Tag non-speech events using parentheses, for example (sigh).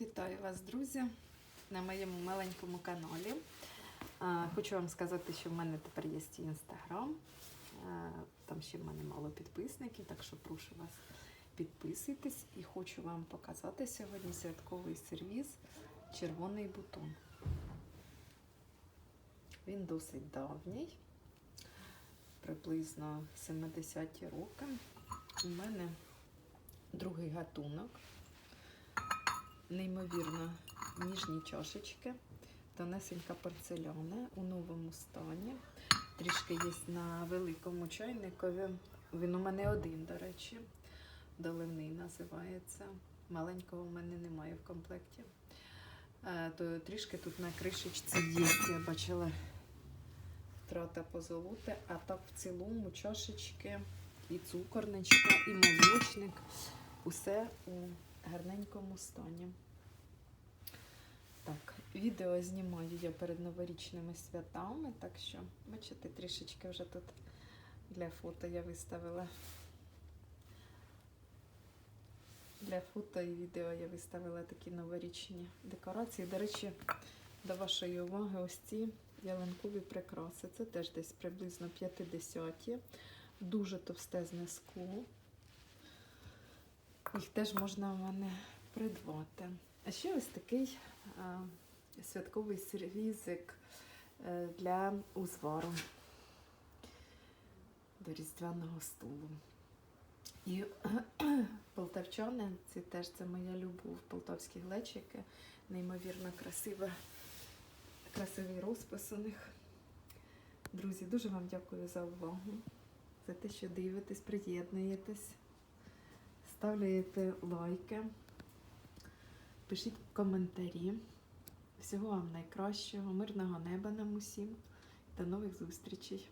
Вітаю вас, друзі, на моєму маленькому каналі. Хочу вам сказати, що в мене тепер є інстаграм. Там ще в мене мало підписників, так що прошу вас підписуйтесь і хочу вам показати сьогодні святковий сервіс Червоний бутон. Він досить давній, приблизно 70-ті роки. У мене другий гатунок неймовірно ніжні чашечки, тонесенька порцеляна у новому стані. Трішки є на великому чайникові. Він у мене один, до речі, доливний називається. Маленького в мене немає в комплекті. Е, То трішки тут на кришечці є, я бачила втрата позолоти, а так в цілому чашечки, і цукорничка, і молочник. Усе у гарненькому стані. Так, відео знімаю я перед новорічними святами, так що, бачите, трішечки вже тут для фото я виставила. Для фото і відео я виставила такі новорічні декорації. До речі, до вашої уваги, ось ці ялинкові прикраси. Це теж десь приблизно 50 Дуже товстезне скло. Їх теж можна в мене придбати. А ще ось такий а, святковий сервізик е, для узвару до різдвяного столу. І (clears throat) полтавчани, це теж це моя любов, полтавські глечики, неймовірно красиве, красивий розпис у них. Друзі, дуже вам дякую за увагу, за те, що дивитесь, приєднуєтесь ставляєте лайки, пишіть коментарі. Всього вам найкращого, мирного неба нам усім. До нових зустрічей!